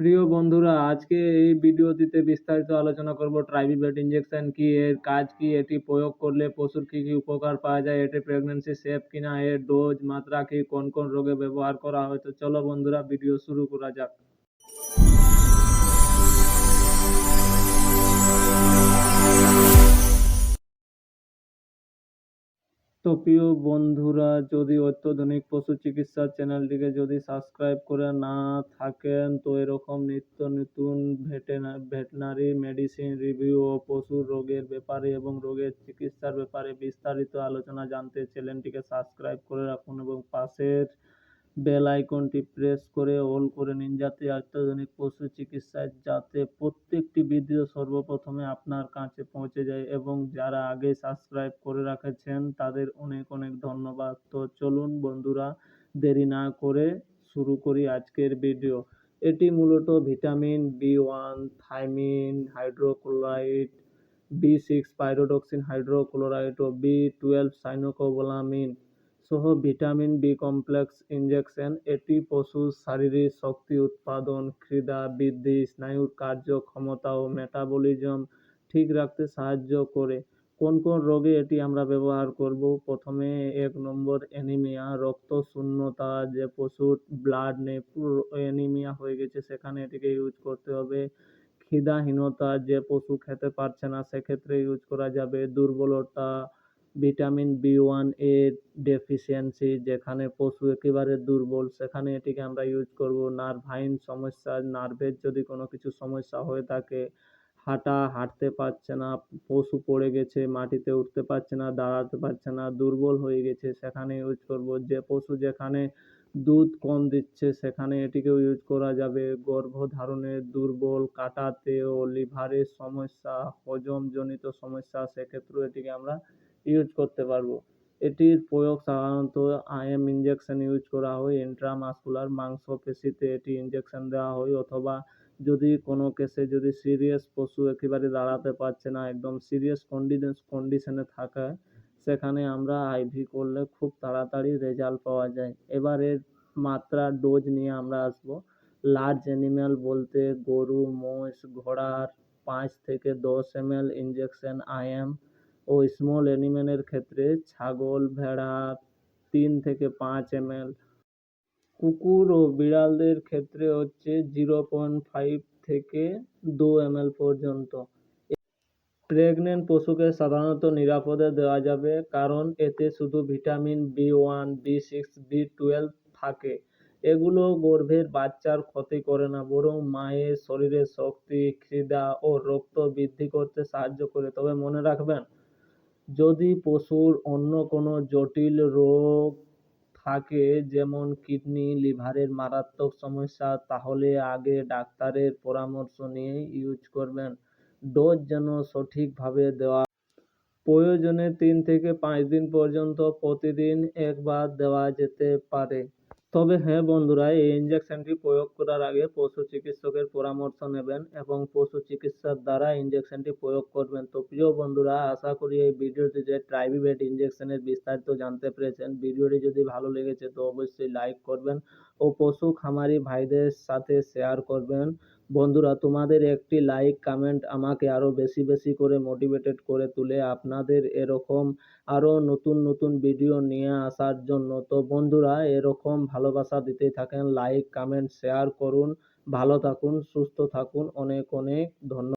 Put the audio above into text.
প্রিয় বন্ধুরা, আজকে এই ভিডিওটিতে বিস্তারিত আলোচনা করব ট্রাইবিবেট ইঞ্জেকশন কি, এর কাজ কি, এটি প্রয়োগ করলে পশুর কি কি উপকার পাওয়া যায়, এটি প্রেগন্যান্সি সেফ কিনা, এর ডোজ মাত্রা কি, কোন কোন রোগে ব্যবহার করা হয়। তো চলো বন্ধুরা, ভিডিও শুরু করা যাক। তো প্রিয় বন্ধুরা, যদি অত্যাধুনিক পশু চিকিৎসা চ্যানেলটিকে যদি সাবস্ক্রাইব করে না থাকেন, তো এরকম নিত্য নতুন ভেটেনারি মেডিসিন রিভিউ ও পশুর রোগের ব্যাপারে এবং রোগের চিকিৎসার ব্যাপারে বিস্তারিত আলোচনা জানতে চ্যানেলটিকে সাবস্ক্রাইব করে রাখুন এবং পাশের বেল আইকনটি প্রেস করে অল করে নিন যাতে অত্যাধুনিক পশু চিকিৎসায় যাতে প্রত্যেকটি ভিডিও সর্বপ্রথমে আপনার কাছে পৌঁছে যায় এবং যারা আগে সাবস্ক্রাইব করে রাখেছেন তাদের অনেক অনেক ধন্যবাদ। তো চলুন বন্ধুরা, দেরি না করে শুরু করি আজকের ভিডিও। এটি মূলত vitamin B one, thiamine, hydrochloride, B six, pyridoxine, hydrochloride ও বি টুয়েলভ সাইনোকোবোলামিন সহ ভিটামিন বি কমপ্লেক্স ইনজেকশন, এটি পশুর শারীরিক শক্তি উৎপাদন ক্ষিদা বৃদ্ধি, স্নায়ুর কার্যক্ষমতা ও মেটাবলিজম ঠিক রাখতে সাহায্য করে। কোন কোন রোগে এটি আমরা ব্যবহার করব? প্রথমে এক নম্বর অ্যানিমিয়া রক্ত শূন্যতা যে পশুর ব্লাড নেই অ্যানিমিয়া হয়ে গেছে, সেখানে এটিকে ইউজ করতে হবে। খিদাহীনতা যে পশু খেতে পারছে না, সেক্ষেত্রে ইউজ করা যাবে। দুর্বলতা ভিটামিন বি ওয়ানের ডেফিসিয়েন্সি যেখানে পশু একেবারে দুর্বল, সেখানে এটিকে আমরা ইউজ করব। নার্ভাইন সমস্যা, নার্ভের যদি কোনো কিছু সমস্যা হয়ে থাকে, হাঁটা হাঁটতে পারছে না, পশু পড়ে গেছে, মাটিতে উঠতে পারছে না, দাঁড়াতে পারছে না, দুর্বল হয়ে গেছে, সেখানে ইউজ করব। যে পশু যেখানে দুধ কম দিচ্ছে, সেখানে এটিকেও ইউজ করা যাবে। গর্ভধারণের দুর্বল, কাটাতে ও লিভারের সমস্যা, হজমজনিত সমস্যা, সেক্ষেত্রেও এটিকে আমরা ইউজ করতে পারব। এটির প্রয়োগ সাধারণত আইএম ইঞ্জেকশন ইউজ করা হয় ইন্ট্রামাসকুলার মাংসপেশিতে এটি ইঞ্জেকশন দেওয়া হয়, অথবা যদি কোনো কেসে যদি সিরিয়াস পশু একেবারে দাঁড়াতে পারছে না, একদম সিরিয়াস কন্ডিশন কন্ডিশনে থাকে, সেখানে আমরা আইভি করলে খুব তাড়াতাড়ি রেজাল্ট পাওয়া যায়। এবার এর মাত্রা ডোজ নিয়ে আমরা আসব। লার্জ অ্যানিম্যাল বলতে গরু, মোষ, ঘোড়ার পাঁচ থেকে দশ এম এল ইঞ্জেকশন আইএম ও স্মল অ্যানিম্যালের ক্ষেত্রে ছাগল, ভেড়া তিন থেকে পাঁচ এমএল কুকুর ও বিড়ালদের ক্ষেত্রে হচ্ছে জিরো পয়েন্ট ফাইভ থেকে দু এম এল পর্যন্ত। প্রেগনেন্ট পশুকে সাধারণত নিরাপদে দেওয়া যাবে কারণ এতে শুধু vitamin B one B six B twelve থাকে। এগুলো গর্ভের বাচ্চার ক্ষতি করে না, বরং মায়ের শরীরে শক্তি খিদা ও রক্ত বৃদ্ধি করতে সাহায্য করে। তবে মনে রাখবেন যদি পশুর অন্য কোনো জটিল রোগ থাকে, যেমন কিডনি, লিভারের মারাত্মক সমস্যা, তাহলে আগে ডাক্তারের পরামর্শ নিয়ে ইউজ করবেন। ডোজ যেন সঠিকভাবে দেওয়া প্রয়োজনে তিন থেকে পাঁচ দিন পর্যন্ত প্রতিদিন একবার দেওয়া যেতে পারে। তবে হ্যাঁ বন্ধুরা, এই ইঞ্জেকশনটি প্রয়োগ করার আগে পশু চিকিৎসকের পরামর্শ নেবেন এবং পশু চিকিৎসার দ্বারা ইঞ্জেকশনটি প্রয়োগ করবেন। তো প্রিয় বন্ধুরা, আশা করি এই ভিডিওটি যে ট্রাইভিভেট ইঞ্জেকশনের বিস্তারিত জানতে পেরেছেন, ভিডিওটি যদি ভালো লেগেছে তো অবশ্যই লাইক করবেন ও পশু খামারি ভাইদের সাথে শেয়ার করবেন। বন্ধুরা, তোমাদের একটি লাইক কমেন্ট আমাকে আরও বেশি বেশি করে মোটিভেটেড করে তুলে আপনাদের এরকম আরও নতুন নতুন ভিডিও নিয়ে আসার জন্য। তো বন্ধুরা, এরকম ভালোবাসা দিতে থাকেন লাইক কমেন্ট শেয়ার করুন। ভালো থাকুন, সুস্থ থাকুন। অনেক অনেক ধন্যবাদ।